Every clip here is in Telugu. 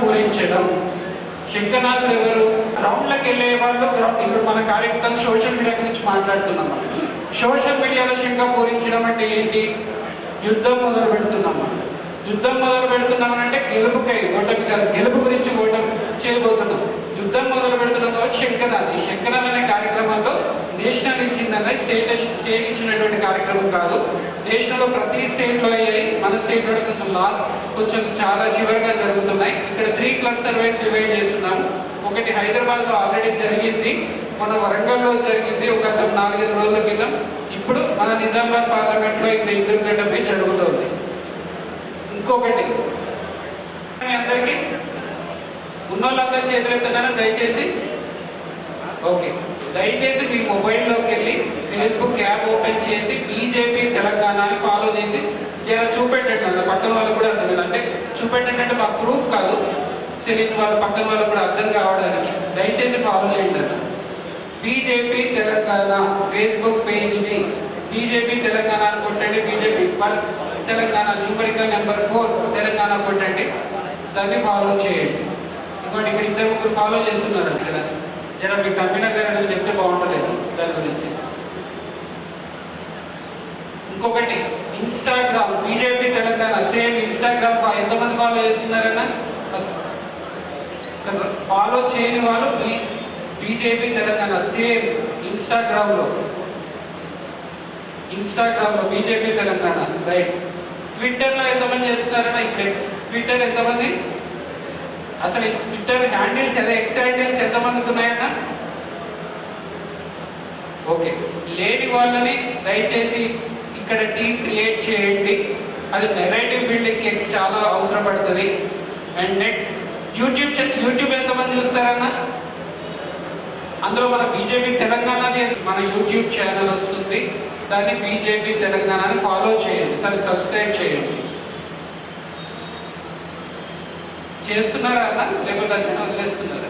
పూరించడం. శంఖనాథుడు ఎవరు? గ్రౌండ్లకు వెళ్ళే వాళ్ళు ఇప్పుడు మన కార్యక్రమం సోషల్ మీడియా గురించి మాట్లాడుతున్నాం. సోషల్ మీడియాలో శంక పూరించడం అంటే ఏంటి? యుద్ధం మొదలు పెడుతున్నాం యుద్ధం మొదలు పెడుతున్నామంటే గెలుపుకై ఓటమి కాదు గెలుపు గురించి ఓటమి చేయబోతున్నాం. యుద్ధం మొదలు పెడుతున్నాం కాబట్టి శంఖనాథ్ ఈ శంఖనాథ్ అనే కార్యక్రమంలో నేషనల్ ఇచ్చిందన్న స్టేట్ స్టేట్ ఇచ్చినటువంటి కార్యక్రమం కాదు. నేషనల్లో ప్రతి స్టేట్లో అయ్యాయి మన స్టేట్లో కొంచెం లాస్ట్ కొంచెం చాలా చివరిగా జరుగుతున్నాయి. ఇక్కడ త్రీ క్లస్టర్ వైజ్ డివైడ్ చేస్తున్నాము. ఒకటి హైదరాబాద్లో ఆల్రెడీ జరిగింది. మన వరంగల్లో జరిగింది. ఒక నాలుగైదు రోజుల క్రితం. ఇప్పుడు మన నిజామాబాద్ పార్లమెంట్లో ఇక్కడ ఇద్దరు గడ్డపై జరుగుతుంది. ఇంకొకటి. మీ అందరికీ ఉన్నోళ్ళందరూ చేతులు ఎత్తున్నారా దయచేసి. ఓకే. దయచేసి మీ మొబైల్లోకి వెళ్ళి ఫేస్బుక్ యాప్ ఓపెన్ చేసి బీజేపీ తెలంగాణ అని ఫాలో చేసి జర చూపెట్టండి అన్న. పక్కన వాళ్ళు కూడా అర్థం కాదు. అంటే చూపెట్టండి అంటే మాకు ప్రూఫ్ కాదు. తెలియని వాళ్ళ పక్కన వాళ్ళు కూడా అర్థం కావడానికి దయచేసి ఫాలో చేయండి అన్న. బీజేపీ తెలంగాణ ఫేస్బుక్ పేజ్ని బీజేపీ తెలంగాణ అని కొట్టండి. BJP one Telangana numerical number four Telangana కొట్టండి. దాన్ని ఫాలో చేయండి. ఇంకోటి ఇక్కడ ఇద్దరు ముగ్గురు ఫాలో చేస్తున్నారు ఇక్కడ జర మీ కన్వీనర్ గారు చెప్తే బాగుంటలేదు దాని గురించి. ఇంకొకటి Instagram BJP Telangana same Instagram ఎంతమంది ఫాలో చేస్తున్నారన్నా? ఫాలో చేయని వాళ్ళు బీజేపీ తెలంగాణ సేమ్ ఇన్స్టాగ్రామ్లో. ఇన్స్టాగ్రామ్లో బీజేపీ తెలంగాణ రైట్ ట్విట్టర్లో ఎంతమంది చేస్తున్నారన్నా? ఇక్కడ ట్విట్టర్ ఎంతమంది? అసలు ట్విట్టర్ హ్యాండిల్స్ ఎక్స్ హ్యాండిల్స్ ఎంతమందికి ఉన్నాయన్న? ఓకే. లేని వాళ్ళని దయచేసి ఇక్కడ టీం క్రియేట్ చేయండి. అది నెరేటివ్ బిల్డింగ్ ఎక్స్ చాలా అవసరం పడుతుంది. అండ్ నెక్స్ట్ యూట్యూబ్ యూట్యూబ్ ఎంతమంది చూస్తారన్న? అందులో మన బీజేపీ తెలంగాణది మన యూట్యూబ్ ఛానల్ వస్తుంది. దాన్ని బీజేపీ తెలంగాణని ఫాలో చేయండి. సరే సబ్స్క్రైబ్ చేయండి. చేస్తున్నారా అన్న లేకపోతే వదిలేస్తున్నారా?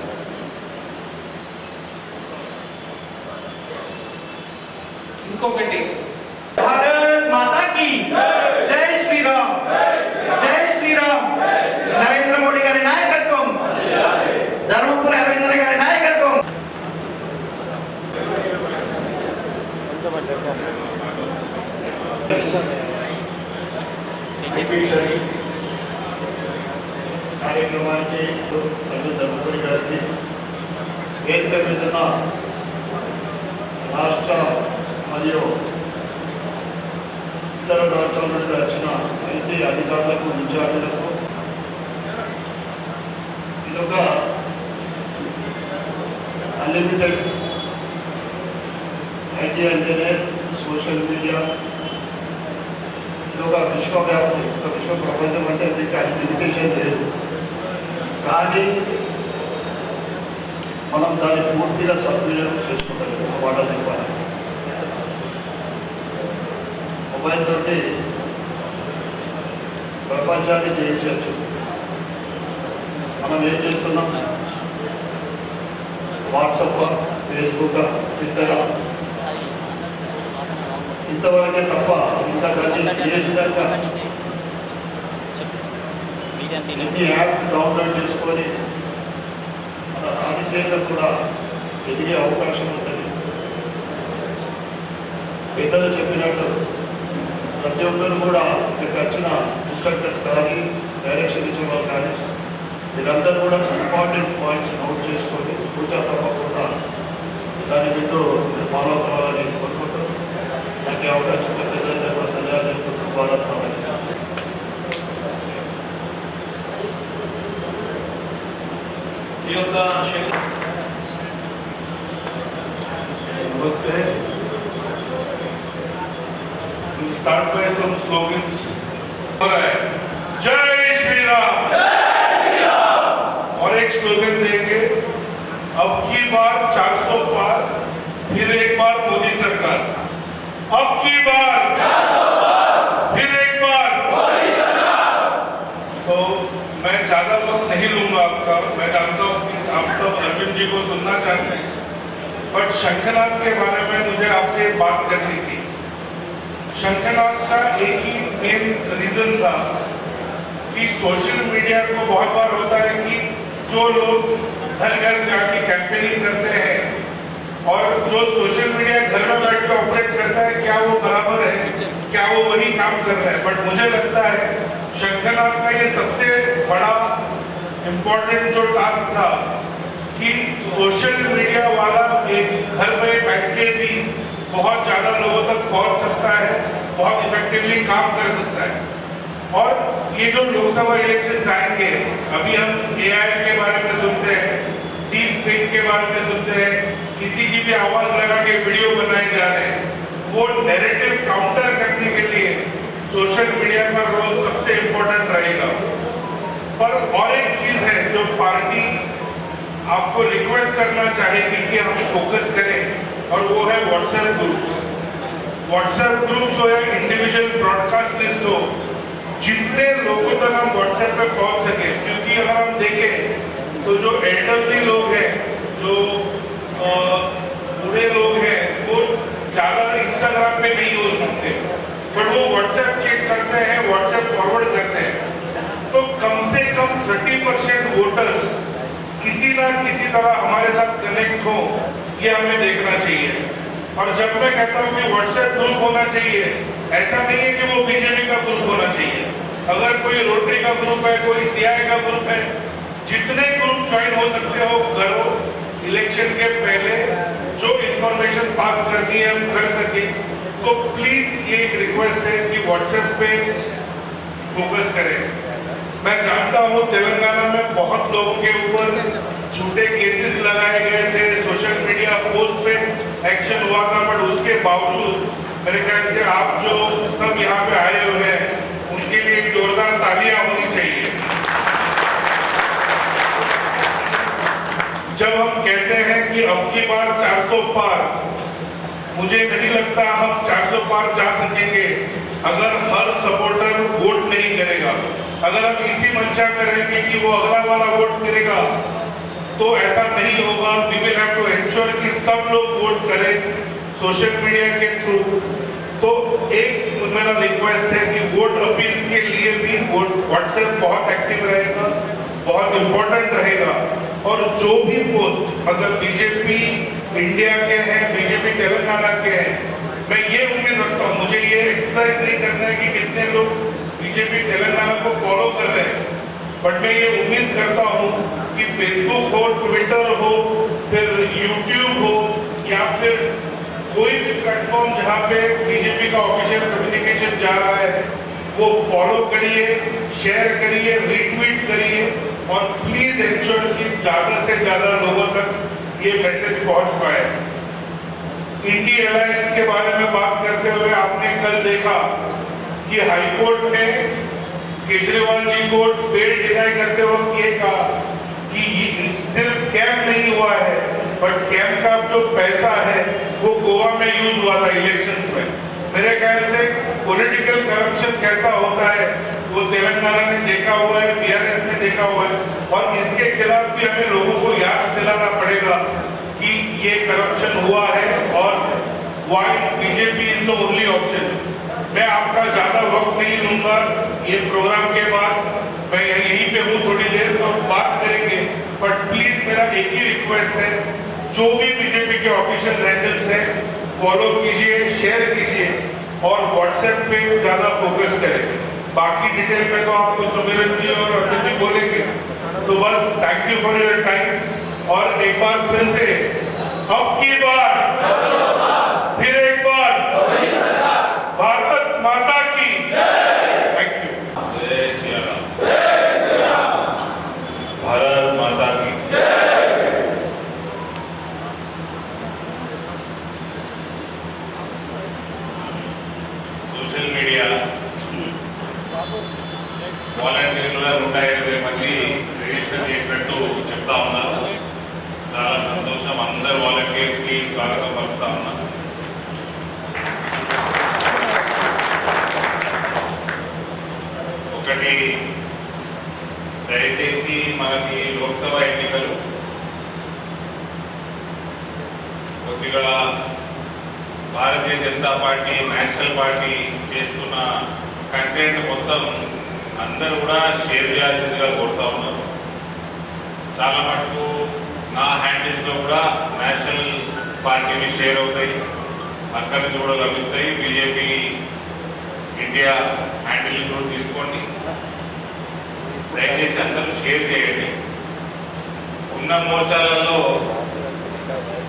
ఇంకొకటి. జై శ్రీరామ్. జై శ్రీరామ్. నరేంద్ర మోడీ గారి Thank you. అన్లిమిటెడ్ ఐటీ అంటేనే సోషల్ మీడియా ఇది ఒక విశ్వవ్యాప్తి ఒక విశ్వ ప్రపంచం అంటే దీనికి అది లిమిటేషన్ లేదు కానీ మనం దాన్ని పూర్తిగా సద్వినియోగం చేసుకుంటాం ఒక మాట చెప్పాలి మొబైల్ తోటి ప్రపంచాన్ని జయించవచ్చు మనం ఏం చేస్తున్నాం వాట్సప్ ఫేస్బుక్ ట్విట్టర్ ఇంతవరకే తప్ప ఇంతకంటే ఏ విధంగా ఎన్ని యాప్ డౌన్లోడ్ చేసుకొని మన రాజకీయంగా కూడా ఎదిగే అవకాశం ఉంటుంది. పెద్దలు చెప్పినట్టు ప్రతి ఒక్కరు కూడా ఇక్కడికి వచ్చిన ఇన్స్ట్రక్టర్స్ కానీ డైరెక్షన్ ఇచ్చే వాళ్ళు కానీ మీరందరూ కూడా ఇంపార్టెంట్ పాయింట్స్ నోట్ చేసుకొని పూర్తిగా తప్పకుండా దాని వింటూ మీరు ఫాలో కావాలని కోరుకుంటూ నాకు అవకాశం ప్రజలందరూ కూడా ధన్యవాదాలు భారత్ ఈ యొక్క నమస్తే We'll start by some slogans. All right. Jai Shri Ram! Jai! एक स्लोगन देंगे। अब की बार 400 पार, फिर एक बार मोदी सरकार। अब की बार फिर एक बार मोदी सरकार। तो मैं ज़्यादा वक्त नहीं लूँगा आपका, मैं जानता हूँ कि आप सब अरविंद जी को सुनना चाहते हैं। बट शंखनाथ के बारे में मुझे आपसे बात करनी थी। शंखनाथ का एक ही मेन रीजन था कि सोशल मीडिया को बहुत बार होता है कि जो लोग घर घर जाके कैंपेनिंग करते हैं और जो सोशल मीडिया घर में बैठ के ऑपरेट करता है, क्या वो बराबर है? क्या वो वही काम कर रहा है? बट मुझे लगता है शंखनाथ का ये सबसे बड़ा इम्पोर्टेंट जो टास्क था कि सोशल मीडिया वाला एक घर में बैठ के भी बहुत ज़्यादा लोगों तक पहुँच सकता है, बहुत इफेक्टिवली काम कर सकता है। और ये जो लोकसभा इलेक्शन आएँगे अभी हम एआई के बारे में सुनते हैं डीप फेक के बारे में सुनते हैं, किसी की भी आवाज़ लगा के वीडियो बनाए जा रहे हैं। वो नैरेटिव काउंटर करने के लिए सोशल मीडिया का रोल सबसे इम्पोर्टेंट रहेगा। पर और एक चीज़ है जो पार्टी आपको रिक्वेस्ट करना चाहेगी कि हम फोकस करें, और वो है व्हाट्सएप ग्रुप्स व्हाट्सएप ग्रुप्स हो या इंडिविजुअल ब्रॉडकास्ट लिस्ट हो जितने लोगों तक हम व्हाट्सएप पे पहुँच सके, क्योंकि अगर हम देखें तो जो एल्डरली लोग हैं, जो बूढ़े लोग हैं, वो ज़्यादा इंस्टाग्राम पे नहीं यूज़ करते बट वो व्हाट्सएप चेक करते हैं व्हाट्सएप फॉरवर्ड करते हैं। तो कम से कम 30 परसेंट वोटर्स किसी ना किसी तरह हमारे साथ कनेक्ट हो, ये हमें देखना चाहिए। और जब मैं कहता हूँ कि व्हाट्सएप ग्रुप होना चाहिए ऐसा नहीं है कि वो बीजेपी का ग्रुप होना चाहिए। अगर कोई रोटरी का ग्रुप है, कोई सीआई का ग्रुप है, जितने ग्रुप ज्वाइन हो सकते हो, करो। इलेक्शन के पहले जो इंफॉर्मेशन पास करनी है, हम कर सके। तो प्लीज़ ये एक रिक्वेस्ट है कि व्हाट्सएप पे फोकस करें। मैं जानता हूँ तेलंगाना में बहुत लोगों के ऊपर झूठे केसेस लगाए गए थे सोशल मीडिया पोस्ट पे एक्शन हुआ था बट उसके बावजूद मेरे ख्याल से आप जो सब यहाँ पे आए हुए हैं, उनके लिए जोरदार तालियाँ होनी चाहिए। जब हम कहते हैं कि अब की बार 400 पार, मुझे नहीं लगता हम 400 पार जा सकेंगे अगर हर सपोर्टर वोट नहीं करेगा। अगर हम इसी मंशा में रहेंगे कि वो अगला वाला वोट करेगा तो ऐसा नहीं होगा। We will have to ensure कि सब लोग वोट करें। सोशल मीडिया के थ्रू। तो एक मेरा रिक्वेस्ट है कि वोट अपील्स के लिए भी वोट व्हाट्सएप बहुत एक्टिव रहेगा, बहुत इम्पोर्टेंट रहेगा। और जो भी पोस्ट मतलब बीजेपी इंडिया के हैं बीजेपी तेलंगाना के हैं, मैं ये उम्मीद रखता हूँ, मुझे ये एक्सरसाइज नहीं करना है कि कितने लोग बीजेपी तेलंगाना को फॉलो कर रहे हैं। बट मैं ये उम्मीद करता हूँ कि फेसबुक हो ट्विटर हो, फिर यूट्यूब हो, या फिर कोई भी प्लेटफॉर्म जहाँ पे बीजेपी का ऑफिशियल कम्युनिकेशन जा रहा है, वो फॉलो करिए शेयर करिए रीट्वीट करिए और प्लीज़ एंश्योर कि ज़्यादा से ज़्यादा लोगों तक ये मैसेज पहुँच पाए। इंडी अलायंस के बारे में बात करते हुए आपने कल देखा कि हाईकोर्ट ने केजरीवाल जी को बेल डिनाई करते वक्त ये कहा कि सिर्फ़ स्कैम नहीं हुआ है बट स्कैम का जो पैसा है, वो गोवा में यूज़ हुआ था इलेक्शंस में। मेरे ख्याल से पॉलिटिकल करप्शन कैसा होता है, वो तेलंगाना ने देखा हुआ है बीआरएस ने देखा हुआ है। और इसके खिलाफ भी हमें लोगों को याद दिलाना पड़ेगा कि ये करप्शन हुआ है और why BJP is the only option मैं आपका ज़्यादा वक्त नहीं लूँगा ये प्रोग्राम के बाद। मैं यहीं पे हूँ थोड़ी देर तो बात करेंगे। बट प्लीज़ मेरा एक ही रिक्वेस्ट है जो भी बीजेपी के ऑफिशियल हैंडल्स हैं फॉलो कीजिए शेयर कीजिए और व्हाट्सएप पे ज़्यादा फोकस करें। बाकी डिटेल में तो आपको सुमिरन जी और अर्जुन जी बोलेंगे। तो बस thank you for your time और एक बार फिर से अब की बार। ఒకటి దయచేసి మనకి లోక్సభ ఎన్నికలు కొద్దిగా Bharatiya Janata party national party చేస్తున్న కంటెంట్ మొత్తం అందరూ కూడా షేర్ చేయాల్సిందిగా కోరుతా ఉన్నారు. చాలా మటుకు నా హ్యాండిల్స్లో కూడా నేషనల్ పార్టీని షేర్ అవుతాయి. అక్కడి నుంచి కూడా లభిస్తాయి. బీజేపీ ఇండియా హ్యాండిల్ కూడా తీసుకోండి. దయచేసి అందరూ షేర్ చేయండి. ఉన్న మోర్చాలలో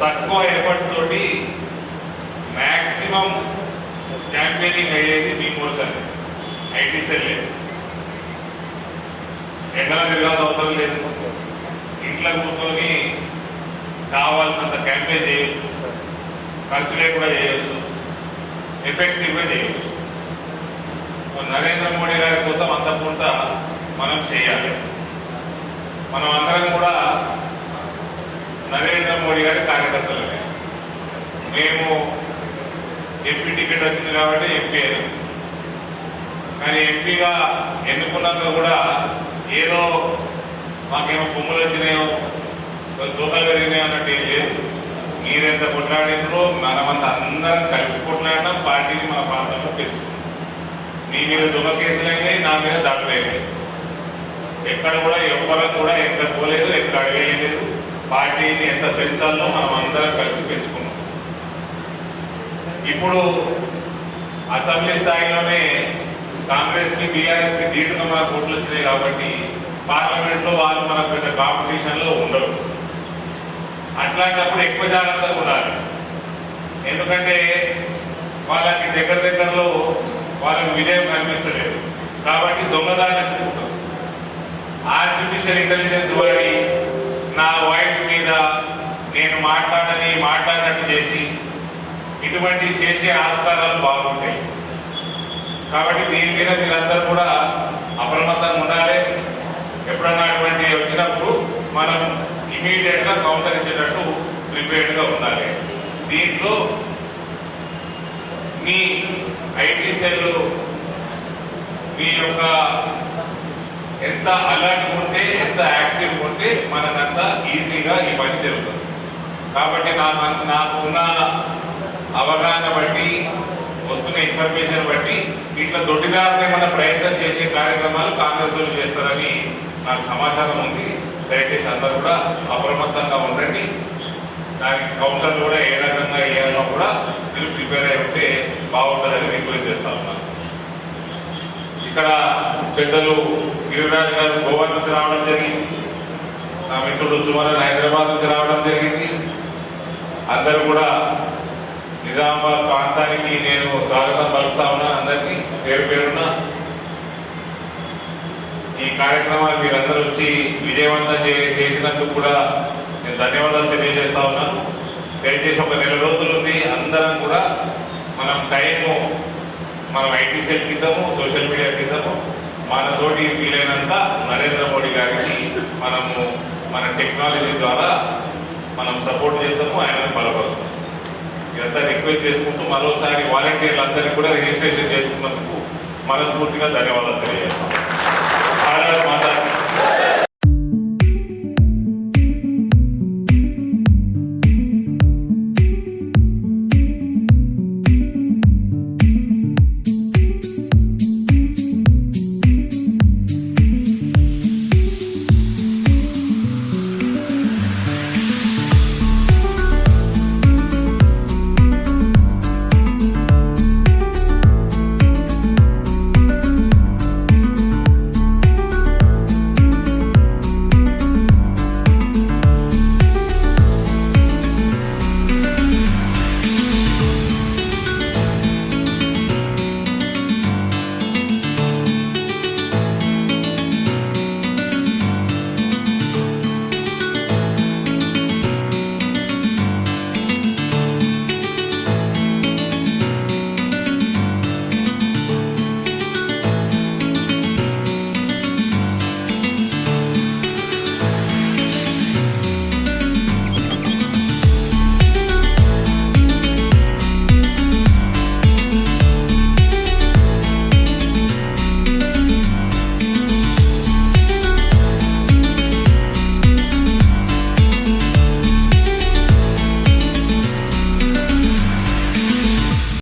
తక్కువ ఎఫర్ట్ తోటి మ్యాక్సిమం క్యాంపెయినింగ్ అయ్యేది మీ మోర్చాలే ఐటీ సెల్ లేదు. ఎండల తిరగాల్సిన అవసరం లేదు. ఇంట్లో కూర్చొని కావాల్సినంత క్యాంపెయిన్ చేయొచ్చు. ఖర్చు లేకుండా చేయొచ్చు. ఎఫెక్టివ్గా చేయొచ్చు. నరేంద్ర మోడీ గారి కోసం అంత పూర్త మనం చేయాలి. మనం అందరం కూడా నరేంద్ర మోడీ గారి కార్యకర్తలమే. మేము ఎంపీ టికెట్ వచ్చింది కాబట్టి ఎంపీ అయినా. కానీ ఎంపీగా ఎన్నుకున్నాక కూడా ఏదో మాకేమో కొమ్ములు వచ్చినాయో తూకాలు పెరిగినాయో అన్నట్టు ఏం లేదు. మీరెంత కొట్లాడినో మనమంతా అందరం కలిసి కొట్లాడినా పార్టీని మన ప్రాంతంలో పెంచుకున్నాం మీ మీద దొంగ కేసులు నా మీద దాడులు ఎక్కడ కూడా ఎవ్వరూ కూడా ఎక్కడ పోలేదు ఎక్కడ అడిగేయలేదు. పార్టీని ఎంత పెంచాలో మనం అందరం కలిసి పెంచుకున్నాం. ఇప్పుడు అసెంబ్లీ స్థాయిలోనే కాంగ్రెస్కి బీఆర్ఎస్కి బీఆర్ఎస్కి మన ఓట్లు వచ్చినాయి కాబట్టి పార్లమెంట్లో వాళ్ళు మన పెద్ద కాంపిటీషన్లో ఉండరు. అట్లాంటప్పుడు ఎక్కువ జాగ్రత్తగా ఉండాలి. ఎందుకంటే వాళ్ళకి దగ్గర దగ్గరలో వాళ్ళకి విజయం కనిపిస్తలేదు. కాబట్టి దొంగదాన్ని ఆర్టిఫిషియల్ ఇంటెలిజెన్స్ వాడి నా వాయిస్ మీద నేను మాట్లాడని మాట్లాడినట్టు చేసి ఇటువంటి చేసే ఆస్కారాలు బాగుంటాయి. కాబట్టి దీని మీద మీరందరూ కూడా అప్రమత్తంగా ఉండాలి. ఎప్పుడన్నా అటువంటి వచ్చినప్పుడు మనం ఇమీడియట్గా కౌంటర్ ఇచ్చేటట్టు ప్రిపేర్డ్గా ఉండాలి. దీంట్లో మీ ఐటీ సెల్ మీ యొక్క ఎంత అలర్ట్ ఉంటే ఎంత యాక్టివ్ ఉంటే మనకంతా ఈజీగా ఈ పని జరుగుతుంది. కాబట్టి నాకు నాకున్న నాకు ఉన్న అవగాహన బట్టి వస్తున్న ఇన్ఫర్మేషన్ బట్టి ఇట్లా దొడ్డిదారులు మన ప్రయత్నం చేసే కార్యక్రమాలు కాంగ్రెస్ వాళ్ళు చేస్తారని నాకు సమాచారం ఉంది. దయచేసి అందరూ కూడా అప్రమత్తంగా ఉండండి. దానికి కౌంటర్ కూడా ఏ రకంగా వేయాలో కూడా మీరు ప్రిపేర్ అయి ఉంటే బాగుంటుందని రిక్వెస్ట్ చేస్తా ఉన్నాను ఇక్కడ పెద్దలు గిరిరాజ్ గారు గోవా నుంచి రావడం జరిగింది. నా మిత్రుడు సుమరన్ హైదరాబాద్ నుంచి రావడం జరిగింది. అందరూ కూడా నిజామాబాద్ ప్రాంతానికి నేను స్వాగతం పలుకుతా ఉన్నాను అందరికీ. పేరు పేరున ఈ కార్యక్రమాన్ని మీరందరూ వచ్చి విజయవంతం చేసినందుకు కూడా నేను ధన్యవాదాలు తెలియజేస్తా ఉన్నాను దయచేసి ఒక నెల రోజులు ఉంది అందరం కూడా మనం టైము మనం ఐటీ సెల్ కిందము సోషల్ మీడియా కిందము మనతోటి వీలైనంత నరేంద్ర మోడీ గారికి మనము మన టెక్నాలజీ ద్వారా మనం సపోర్ట్ చేద్దాము ఆయనను బలపడతాము ఇదంతా రిక్వెస్ట్ చేసుకుంటూ మరోసారి వాలంటీర్లు అందరికీ కూడా రిజిస్ట్రేషన్ చేసుకున్నందుకు మనస్ఫూర్తిగా ధన్యవాదాలు తెలియజేస్తాం.